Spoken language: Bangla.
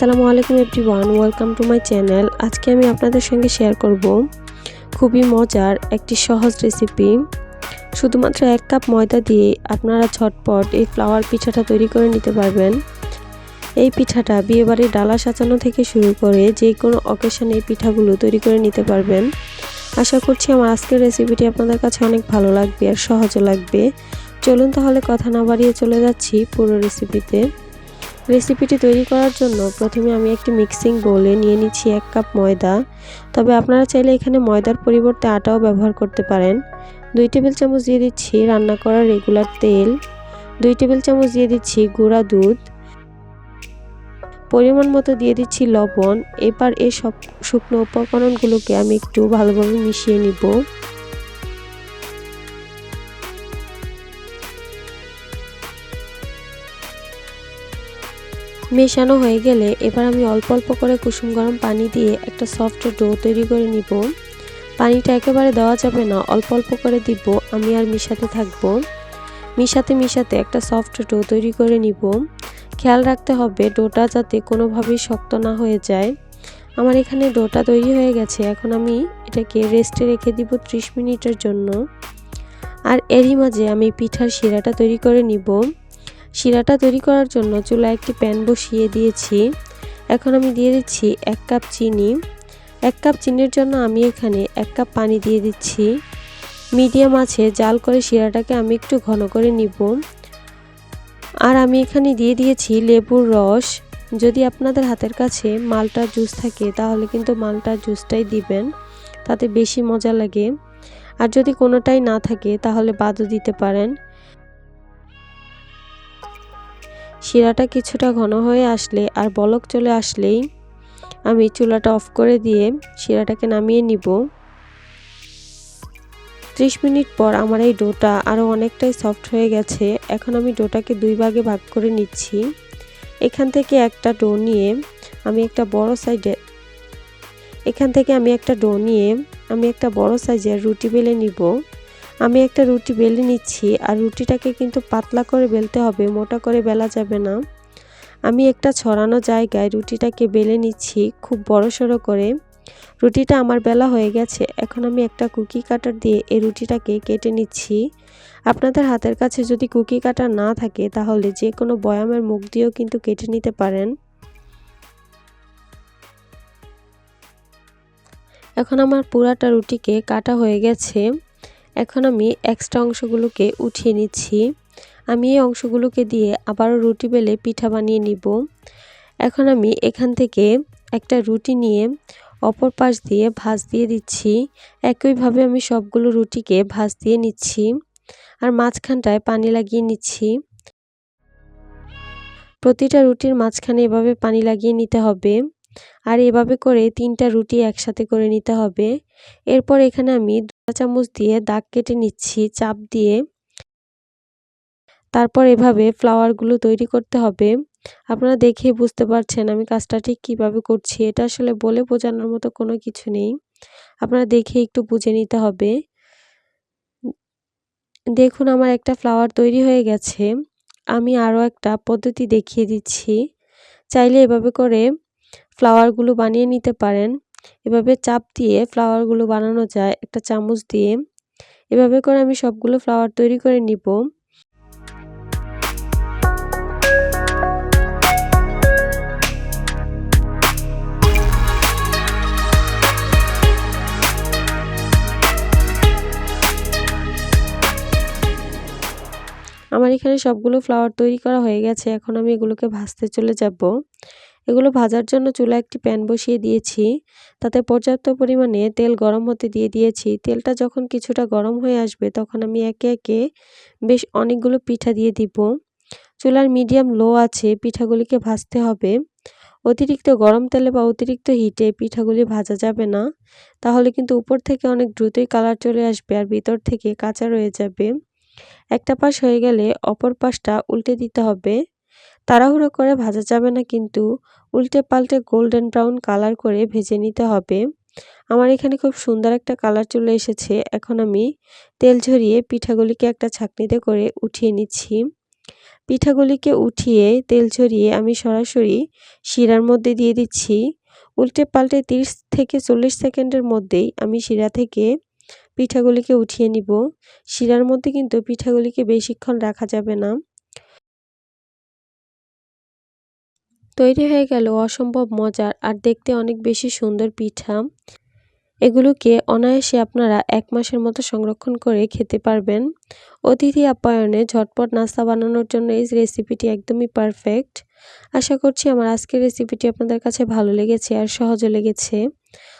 আসসালামু আলাইকুম everyone, welcome to my channel. আজকে আমি আপনাদের সঙ্গে শেয়ার করব খুবই মজার একটি সহজ রেসিপি। শুধুমাত্র এক কাপ ময়দা দিয়ে আপনারা ঝটপট এই ফ্লাওয়ার পিঠাটা তৈরি করে নিতে পারবেন। এই পিঠাটা বিয়েবাড়ির ডালা সাজানো থেকে শুরু করে যে কোনো অকেশনে এই পিঠাগুলো তৈরি করে নিতে পারবেন। আশা করছি আমার আজকের রেসিপিটি আপনাদের কাছে অনেক ভালো লাগবে আর সহজও লাগবে। চলুন তাহলে কথা না বাড়িয়ে চলে যাচ্ছি পুরো রেসিপিতে। রেসিপিটি তৈরি করার জন্য প্রথমে আমি একটি মিক্সিং বোলে নিয়ে নিচ্ছি এক কাপ ময়দা। তবে আপনারা চাইলে এখানে ময়দার পরিবর্তে আটাও ব্যবহার করতে পারেন। দুই টেবিল চামচ দিয়ে দিচ্ছি রান্না করা রেগুলার তেল। দুই টেবিল চামচ দিয়ে দিচ্ছি গুঁড়া দুধ। পরিমাণ মতো দিয়ে দিচ্ছি লবণ। এবার এই সব শুকনো উপকরণগুলোকে আমি একটু ভালোভাবে মিশিয়ে নিব। মেশানো হয়ে গেলে এবার আমি অল্প অল্প করে কুসুম গরম পানি দিয়ে একটা সফট ডো তৈরি করে নিব। পানিটা একেবারে দেওয়া যাবে না, অল্প অল্প করে দিব। আমি আর মিশাতে থাকব। মিশাতে মিশাতে একটা সফট ডো তৈরি করে নিব। খেয়াল রাখতে হবে ডোটা যাতে কোনোভাবেই শক্ত না হয়ে যায়। আমার এখানে ডোটা তৈরি হয়ে গেছে, এখন আমি এটাকে রেস্টে রেখে দিব 30 মিনিটের জন্য। আর এরই মাঝে আমি পিঠার শিরাটা তৈরি করে নিব। শিরাটা তৈরি করার জন্য চুলায় একটি প্যান বসিয়ে দিয়েছি। এখন আমি দিয়ে দিচ্ছি এক কাপ চিনি। এক কাপ চিনির জন্য আমি এখানে এক কাপ পানি দিয়ে দিচ্ছি। মিডিয়াম আছে, জাল করে শিরাটাকে আমি একটু ঘন করে নিব। আর আমি এখানে দিয়ে দিয়েছি লেবুর রস। যদি আপনাদের হাতের কাছে মালটার জুস থাকে, তাহলে কিন্তু মালটার জুসটাই দিবেন। তাতে বেশি মজা লাগে। আর যদি কোনোটাই না থাকে, তাহলে বাদও দিতে পারেন। শিরাটা কিছুটা ঘন হয়ে আসলে আর বলক চলে আসলেই আমি চুলাটা অফ করে দিয়ে শিরাটাকে নামিয়ে নিব। ত্রিশ মিনিট পর আমার এই ডোটা আরও অনেকটাই সফট হয়ে গেছে। এখন আমি ডোটাকে দুই ভাগে ভাগ করে নিচ্ছি। এখান থেকে একটা ডো নিয়ে আমি একটা বড় সাইজের এখান থেকে আমি একটা ডো নিয়ে আমি একটা বড় সাইজের রুটি বেলে নিব। আমি একটা রুটি বেলে নিচ্ছি, আর রুটিটাকে কিন্তু পাতলা করে বেলতে হবে, মোটা করে বেলা যাবে না। আমি একটা ছড়ানো জায়গায় রুটিটাকে বেলে নিচ্ছি, খুব বড় সড়ো করে। রুটিটা আমার বেলা হয়ে গেছে, এখন আমি একটা কুকি কাটার দিয়ে এই রুটিটাকে কেটে নিচ্ছি। আপনাদের হাতের কাছে যদি কুকি কাটার না থাকে, তাহলে যে কোনো বয়ামের মুখ দিয়েও কিন্তু কেটে নিতে পারেন। এখন আমার পুরাটা রুটিকে কাটা হয়ে গেছে। এখন আমি এক্সট্রা অংশগুলোকে উঠিয়ে নিচ্ছি। আমি এই অংশগুলোকে দিয়ে আবারও রুটি বেলে পিঠা বানিয়ে নিব। এখন আমি এখান থেকে একটা রুটি নিয়ে অপর পাশ দিয়ে ভাজ দিয়ে দিচ্ছি। একইভাবে আমি সবগুলো রুটিকে ভাজ দিয়ে নিচ্ছি আর মাঝখানটায় পানি লাগিয়ে নিচ্ছি। প্রতিটা রুটির মাঝখানে এভাবে পানি লাগিয়ে নিতে হবে। আর এভাবে করে তিনটা রুটি একসাথে করে নিতে হবে। এরপর এখানে আমি দুটা চামচ দিয়ে দাগ কেটে নিচ্ছি, চাপ দিয়ে। তারপর এভাবে ফ্লাওয়ারগুলো তৈরি করতে হবে। আপনারা দেখে বুঝতে পারছেন আমি কাজটা ঠিক কীভাবে করছি, এটা আসলে বলে বোঝানোর মতো কোনো কিছু নেই। আপনারা দেখে একটু বুঝে নিতে হবে। দেখুন আমার একটা ফ্লাওয়ার তৈরি হয়ে গেছে, আমি আরও একটা পদ্ধতি দেখিয়ে দিচ্ছি। চাইলে এভাবে করে ফ্লাওয়ারগুলো বানিয়ে নিতে পারেন। এভাবে চাপ দিয়ে ফ্লাওয়ারগুলো বানানো যায়। একটা চামচ দিয়ে এভাবে করে আমি সবগুলো ফ্লাওয়ার তৈরি করে নিব। আমার এখানে সবগুলো ফ্লাওয়ার তৈরি করা হয়ে গেছে। এখন আমি এগুলোকে ভাজতে চলে যাব। এগুলো ভাজার জন্য চুলা একটি প্যান বসিয়ে দিয়েছি। তাতে পর্যাপ্ত পরিমাণে তেল গরম হতে দিয়ে দিয়েছি। তেলটা যখন কিছুটা গরম হয়ে আসবে তখন আমি একে একে বেশ অনেকগুলো পিঠা দিয়ে দিব। চুলার মিডিয়াম লো আছে, পিঠাগুলিকে ভাজতে হবে। অতিরিক্ত গরম তেলে বা অতিরিক্ত হিটে পিঠাগুলি ভাজা যাবে না। তাহলে কিন্তু উপর থেকে অনেক দ্রুতই কালার চলে আসবে আর ভিতর থেকে কাঁচা রয়ে যাবে। একটা পাশ হয়ে গেলে অপর পাশটা উল্টে দিতে হবে। তাড়াহুড়ো করে ভাজা যাবে না কিন্তু উল্টে পাল্টে গোল্ডেন ব্রাউন কালার করে ভেজে নিতে হবে। আমার এখানে খুব সুন্দর একটা কালার চলে এসেছে। এখন আমি তেল ঝরিয়ে পিঠাগুলিকে একটা ছাকনিতে করে উঠিয়ে নিচ্ছি। পিঠাগুলিকে উঠিয়ে তেল ঝরিয়ে আমি সরাসরি শিরার মধ্যে দিয়ে দিচ্ছি। উল্টে পাল্টে তিরিশ থেকে চল্লিশ সেকেন্ডের মধ্যেই আমি শিরা থেকে পিঠাগুলিকে উঠিয়ে নিব। শিরার মধ্যে কিন্তু পিঠাগুলিকে বেশিক্ষণ রাখা যাবে না। তৈরি হয়ে গেল অসম্ভব মজার আর দেখতে অনেক বেশি সুন্দর পিঠা। এগুলোকে অনায়াসে আপনারা এক মাসের মতো সংরক্ষণ করে খেতে পারবেন। অতিথি আপ্যায়নে ঝটপট নাস্তা বানানোর জন্য এই রেসিপিটি একদমই পারফেক্ট। আশা করছি আমার আজকের রেসিপিটি আপনাদের কাছে ভালো লেগেছে আর সহজে লেগেছে।